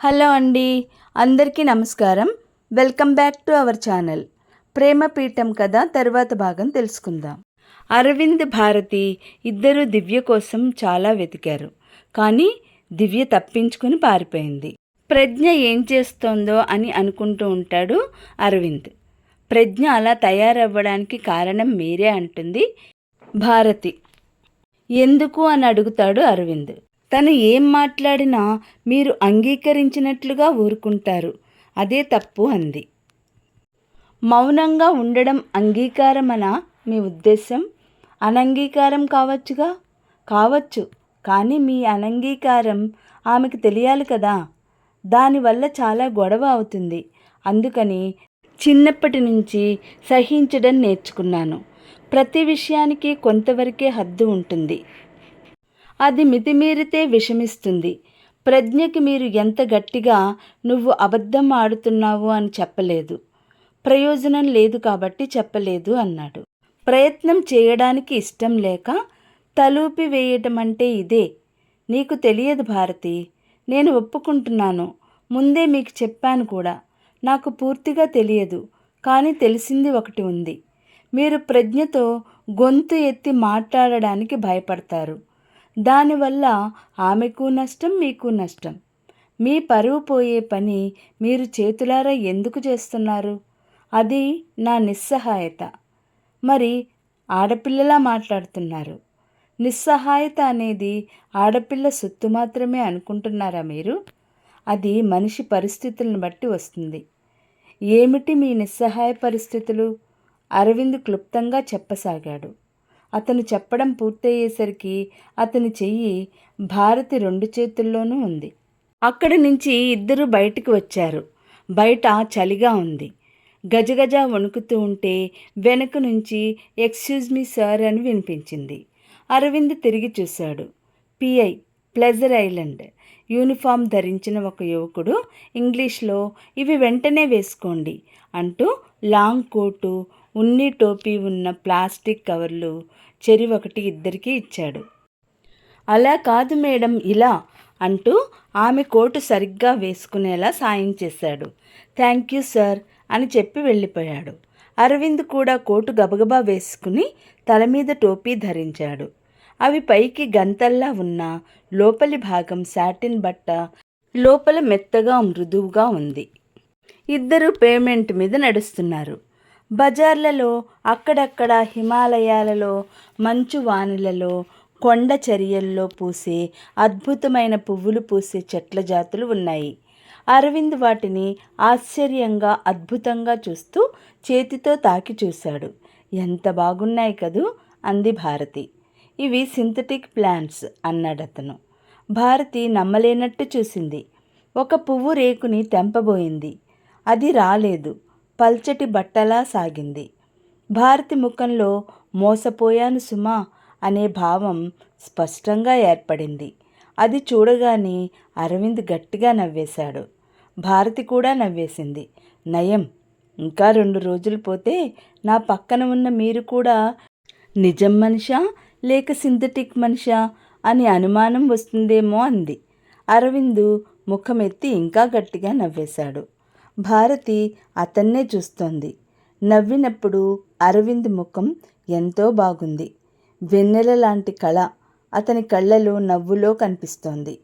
Hello అండి అందరికీ నమస్కారం. Welcome back to our channel. ప్రేమపీఠం కథ తర్వాత భాగం తెలుసుకుందాం. అరవింద్ భారతి ఇద్దరు దివ్య కోసం చాలా వెతికారు. కానీ దివ్య తప్పించుకుని పారిపోయింది. ప్రజ్ఞ ఏం చేస్తోందో అని అనుకుంటూ ఉంటాడు అరవింద్. ప్రజ్ఞ అలా తయారవ్వడానికి కారణం మీరే అంటుంది భారతి. ఎందుకు అని అడుగుతాడు అరవింద్. తను ఏం మాట్లాడినా మీరు అంగీకరించినట్లుగా ఊరుకుంటారు. అదే తప్పు అంది. మౌనంగా ఉండడం అంగీకారమనా? మీ ఉద్దేశం అనంగీకారం కావచ్చుగా? కావచ్చు. కానీ మీ అనంగీకారం ఆమెకు తెలియాలి కదా. దానివల్ల చాలా గొడవ అవుతుంది. అందుకని చిన్నప్పటి నుంచి సహించడం నేర్చుకున్నాను. ప్రతి విషయానికి కొంతవరకే హద్దు ఉంటుంది. అది మితిమీరితే విషమిస్తుంది. ప్రజ్ఞకి మీరు ఎంత గట్టిగా నువ్వు అబద్ధం ఆడుతున్నావు అని చెప్పలేదు. ప్రయోజనం లేదు కాబట్టి చెప్పలేదు అన్నాడు. ప్రయత్నం చేయడానికి ఇష్టం లేక తలూపి వేయటం అంటే ఇదే. నీకు తెలియదు భారతి నేను ఒప్పుకుంటున్నాను. ముందే మీకు చెప్పాను కూడా. నాకు పూర్తిగా తెలియదు కానీ తెలిసింది ఒకటి ఉంది. మీరు ప్రజ్ఞతో గొంతు ఎత్తి మాట్లాడడానికి భయపడతారు. దానివల్ల ఆమెకు నష్టం మీకు నష్టం. మీ పరువు పోయే పని మీరు చేతులారా ఎందుకు చేస్తున్నారు? అది నా నిస్సహాయత. మరి ఆడపిల్లలా మాట్లాడుతున్నారు. నిస్సహాయత అనేది ఆడపిల్ల సొత్తు మాత్రమే అనుకుంటున్నారా మీరు? అది మనిషి పరిస్థితులను బట్టి వస్తుంది. ఏమిటి మీ నిస్సహాయ పరిస్థితులు? అరవింద్ క్లుప్తంగా చెప్పసాగాడు. అతను చెప్పడం పూర్తయ్యేసరికి అతని చెయ్యి భారతి రెండు చేతుల్లోనూ ఉంది. అక్కడి నుంచి ఇద్దరు బయటికి వచ్చారు. బయట చలిగా ఉంది. గజగజ వణుకుతూ ఉంటే వెనక నుంచి ఎక్స్క్యూజ్ మీ సార్ అని వినిపించింది. అరవింద్ తిరిగి చూశాడు. Pi pleasure island. యూనిఫామ్ ధరించిన ఒక యువకుడు ఇంగ్లీష్లో ఇవి వెంటనే వేసుకోండి అంటూ లాంగ్ కోటు ఉన్ని టోపీ ఉన్న ప్లాస్టిక్ కవర్లు చెరి ఒకటి ఇద్దరికీ ఇచ్చాడు. అలా కాదు మేడం ఇలా అంటూ ఆమె కోటు సరిగ్గా వేసుకునేలా సాయం చేశాడు. థ్యాంక్ యూ సార్ అని చెప్పి వెళ్ళిపోయాడు. అరవింద్ కూడా కోటు గబగబా వేసుకుని తల మీద టోపీ ధరించాడు. అవి పైకి గంతల్లా ఉన్న లోపలి భాగం సాటిన్ బట్ట లోపల మెత్తగా మృదువుగా ఉంది. ఇద్దరు పేమెంట్ మీద నడుస్తున్నారు. బజార్లలో అక్కడక్కడ హిమాలయాలలో మంచు వానులలో కొండ చర్యల్లో పూసే అద్భుతమైన పువ్వులు పూసే చెట్ల జాతులు ఉన్నాయి. అరవింద్ వాటిని ఆశ్చర్యంగా అద్భుతంగా చూస్తూ చేతితో తాకి చూశాడు. ఎంత బాగున్నాయి కదూ? అంది భారతి. ఇవి సింథటిక్ ప్లాంట్స్ అన్నాడతను భారతి నమ్మలేనట్టు చూసింది. ఒక పువ్వు రేకుని తెంపబోయింది. అది రాలేదు. పల్చటి బట్టలా సాగింది. భారతి ముఖంలో మోసపోయాను సుమా అనే భావం స్పష్టంగా ఏర్పడింది. అది చూడగానే అరవింద్ గట్టిగా నవ్వేశాడు. భారతి కూడా నవ్వేసింది. నయం ఇంకా రెండు రోజులు పోతే నా పక్కన ఉన్న మీరు కూడా నిజం మనిషా లేక సింథటిక్ మనిషా అని అనుమానం వస్తుందేమో అంది. అరవిందు ముఖమెత్తి ఇంకా గట్టిగా నవ్వేశాడు. భారతి అతన్నే చూస్తోంది. నవ్వినప్పుడు అరవింద్ ముఖం ఎంతో బాగుంది. వెన్నెల లాంటి కళ అతని కళ్ళలో నవ్వులో కనిపిస్తోంది.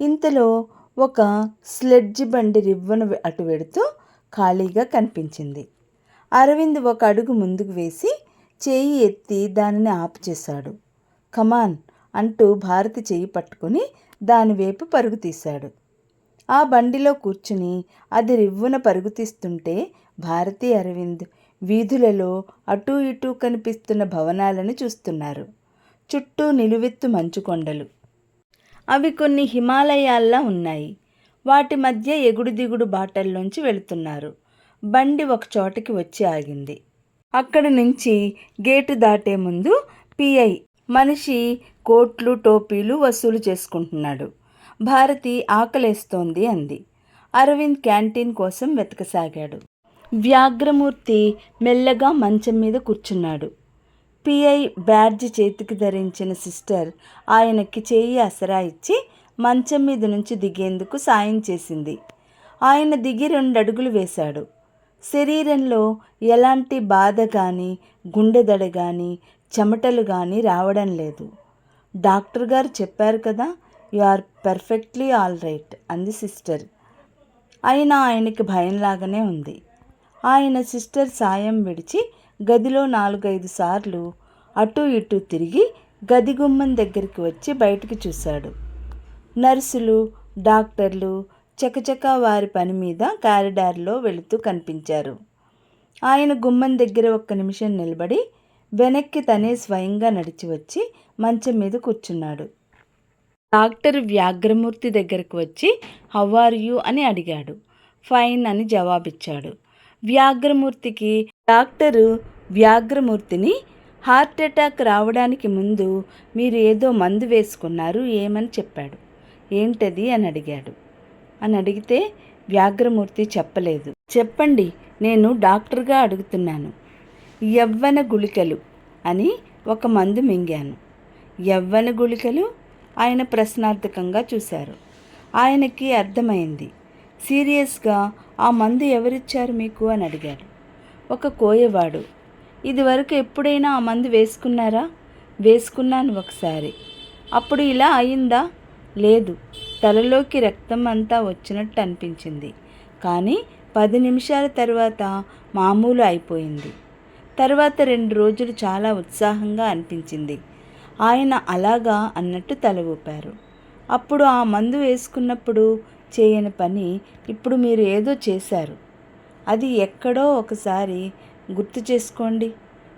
ఇంతలో ఒక స్లెడ్జి బండి రివ్వను అటు వెడుతూ ఖాళీగా కనిపించింది. అరవింద్ ఒక అడుగు ముందుకు వేసి చేయి ఎత్తి దానిని ఆపు చేశాడు. కమాన్ అంటూ భారతి చేయి పట్టుకుని దానివైపు పరుగు తీశాడు. ఆ బండిలో కూర్చుని అది రివ్వున పరుగుతీస్తుంటే భారతి అరవింద్ వీధులలో అటూ ఇటూ కనిపిస్తున్న భవనాలను చూస్తున్నారు. చుట్టూ నిలువెత్తు మంచుకొండలు. అవి కొన్ని హిమాలయాల్లా ఉన్నాయి. వాటి మధ్య ఎగుడు దిగుడు బాటల్లోంచి వెళుతున్నారు. బండి ఒక చోటకి వచ్చి ఆగింది. అక్కడ నుంచి గేటు దాటే ముందు పిఐ మనిషి కోట్లు టోపీలు వసూలు చేసుకుంటున్నాడు. భారతి ఆకలేస్తోంది అంది. అరవింద్ క్యాంటీన్ కోసం వెతకసాగాడు. వ్యాఘ్రమూర్తి మెల్లగా మంచం మీద కూర్చున్నాడు. పిఐ బ్యాడ్జ్ చేతికి ధరించిన సిస్టర్ ఆయనకి చేయి అసరా ఇచ్చి మంచం మీద నుంచి దిగేందుకు సాయం చేసింది. ఆయన దిగి రెండు అడుగులు వేశాడు. శరీరంలో ఎలాంటి బాధ కానీ గుండెదడ కానీ చెమటలు కానీ రావడం లేదు. డాక్టర్ గారు చెప్పారు కదా you are perfectly all right అంది సిస్టర్. అయినా ఆయనకి భయంలాగానే ఉంది. ఆయన సిస్టర్ సాయం విడిచి గదిలో నాలుగైదు సార్లు అటు ఇటు తిరిగి గది గుమ్మం దగ్గరికి వచ్చి బయటికి చూశాడు. నర్సులు డాక్టర్లు చకచక వారి పని మీద కారిడార్లో వెళుతూ కనిపించారు. ఆయన గుమ్మం దగ్గర ఒక్క నిమిషం నిలబడి వెనక్కి తనే స్వయంగా నడిచి వచ్చి మంచం మీద కూర్చున్నాడు. డాక్టర్ వ్యాఘ్రమూర్తి దగ్గరకు వచ్చి హౌ ఆర్ యూ? అని అడిగాడు. ఫైన్ అని జవాబిచ్చాడు. వ్యాఘ్రమూర్తికి డాక్టరు వ్యాఘ్రమూర్తిని హార్ట్ అటాక్ రావడానికి ముందు మీరు ఏదో మందు వేసుకున్నారు ఏమని చెప్పాడు. ఏంటది? అని అడిగాడు. అని అడిగితే వ్యాఘ్రమూర్తి చెప్పలేదు. చెప్పండి నేను డాక్టర్గా అడుగుతున్నాను. యవ్వన గుళికలు అని ఒక మందు మింగాను. యవ్వన గుళికలు ఆయన ప్రశ్నార్థకంగా చూశారు. ఆయనకి అర్థమైంది సీరియస్గా ఆ మందు ఎవరిచ్చారు మీకు? అని అడిగాడు. ఒక కోయవాడు ఇదివరకు ఎప్పుడైనా ఆ మందు వేసుకున్నారా? వేసుకున్నాను ఒకసారి. అప్పుడు ఇలా అయిందా? లేదు తలలోకి రక్తం అంతా వచ్చినట్టు అనిపించింది. కానీ పది నిమిషాల తర్వాత మామూలు అయిపోయింది. తర్వాత రెండు రోజులు చాలా ఉత్సాహంగా అనిపించింది. ఆయన అలాగా అన్నట్టు తల ఊపారు. అప్పుడు ఆ మందు వేసుకున్నప్పుడు చేయని పని ఇప్పుడు మీరు ఏదో చేశారు. అది ఎక్కడో ఒకసారి గుర్తు చేసుకోండి.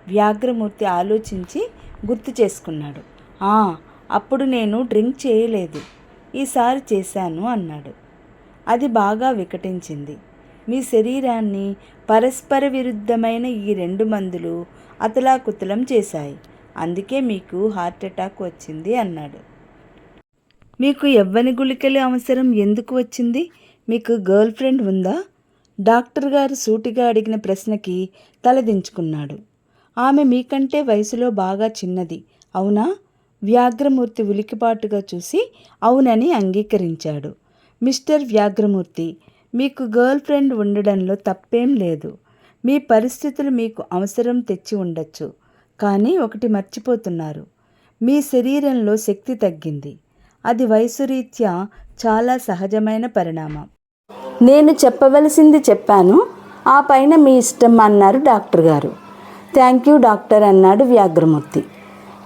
వ్యాఘ్రమూర్తి ఆలోచించి గుర్తు చేసుకున్నాడు. "ఆ, అప్పుడు నేను డ్రింక్ చేయలేదు. ఈసారి చేశాను అన్నాడు. అది బాగా వికటించింది. మీ శరీరాన్ని పరస్పర విరుద్ధమైన ఈ రెండు మందులు అతలాకుతలం చేశాయి. అందుకే మీకు హార్ట్ అటాక్ వచ్చింది అన్నాడు. మీకు ఎవ్వని గుళికలు అవసరం ఎందుకు వచ్చింది? మీకు గర్ల్ ఫ్రెండ్ ఉందా? డాక్టర్ గారు సూటిగా అడిగిన ప్రశ్నకి తలదించుకున్నాడు. ఆమె మీకంటే వయసులో బాగా చిన్నది. అవునా? వ్యాఘ్రమూర్తి ఉలికిపాటుగా చూసి అవునని అంగీకరించాడు. మిస్టర్ వ్యాఘ్రమూర్తి మీకు గర్ల్ ఫ్రెండ్ ఉండడంలో తప్పేం లేదు. మీ పరిస్థితులు మీకు అవసరం తెచ్చి ఉండొచ్చు. కానీ ఒకటి మర్చిపోతున్నారు. మీ శరీరంలో శక్తి తగ్గింది. అది వయసురీత్యా చాలా సహజమైన పరిణామం. నేను చెప్పవలసింది చెప్పాను. ఆ పైన మీ ఇష్టం అన్నారు డాక్టర్ గారు. థ్యాంక్ యూ డాక్టర్ అన్నాడు వ్యాఘ్రమూర్తి.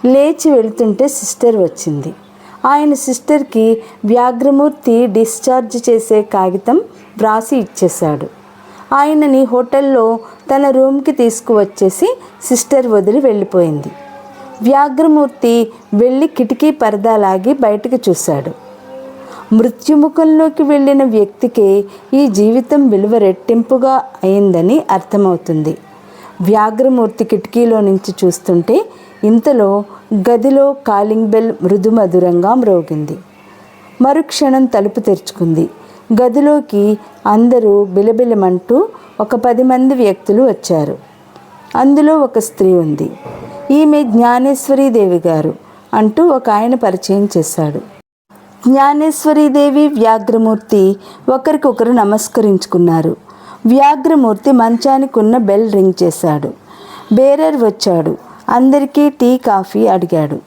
లేచి వెళుతుంటే సిస్టర్ వచ్చింది. ఆయన సిస్టర్కి వ్యాఘ్రమూర్తి డిశ్చార్జ్ చేసే కాగితం వ్రాసి ఇచ్చేశాడు. ఆయనని హోటల్లో తన రూమ్కి తీసుకువచ్చేసి సిస్టర్ వదిలి వెళ్ళిపోయింది. వ్యాఘ్రమూర్తి వెళ్ళి కిటికీ పరదా లాగి బయటకు చూశాడు. మృత్యుముఖంలోకి వెళ్ళిన వ్యక్తికి ఈ జీవితం విలువ రెట్టింపుగా అయిందని అర్థమవుతుంది. వ్యాఘ్రమూర్తి కిటికీలో నుంచి చూస్తుంటే ఇంతలో గదిలో కాలింగ్ బెల్ మృదుమధురంగా మ్రోగింది. మరుక్షణం తలుపు తెరుచుకుంది. గదిలోకి అందరూ బిలబిలమంటూ ఒక పది మంది వ్యక్తులు వచ్చారు. అందులో ఒక స్త్రీ ఉంది. ఈమె జ్ఞానేశ్వరీదేవి గారు అంటూ ఒక ఆయన పరిచయం చేశాడు. జ్ఞానేశ్వరీదేవి వ్యాఘ్రమూర్తి ఒకరికొకరు నమస్కరించుకున్నారు. వ్యాఘ్రమూర్తి మంచానికి ఉన్న బెల్ రింగ్ చేశాడు. బేరర్ వచ్చాడు. అందరికీ టీ కాఫీ అడిగాడు.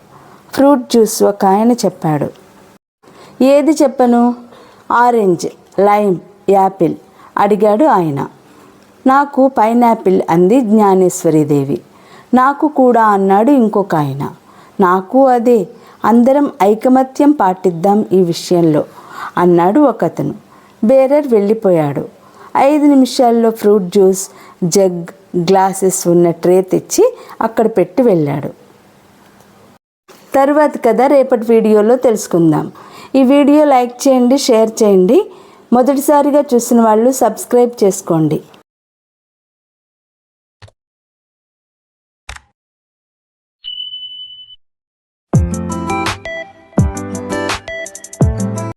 ఫ్రూట్ జ్యూస్ ఒక ఆయన చెప్పాడు. ఏది చెప్పను? ఆరెంజ్ లైమ్ యాపిల్ అడిగాడు ఆయన. నాకు పైనాపిల్ అంది జ్ఞానేశ్వరీదేవి. నాకు కూడా అన్నాడు ఇంకొక ఆయన నాకు అదే అందరం ఐకమత్యం పాటిద్దాం ఈ విషయంలో అన్నాడు ఒకతను. బేరర్ వెళ్ళిపోయాడు. ఐదు నిమిషాల్లో ఫ్రూట్ జ్యూస్ జగ్ గ్లాసెస్ ఉన్న ట్రే తెచ్చి అక్కడ పెట్టి వెళ్ళాడు. తరువాత కథ రేపటి వీడియోలో తెలుసుకుందాం. ఈ వీడియో లైక్ చేయండి షేర్ చేయండి. మొదటిసారిగా చూసిన వాళ్ళు సబ్స్క్రైబ్ చేసుకోండి.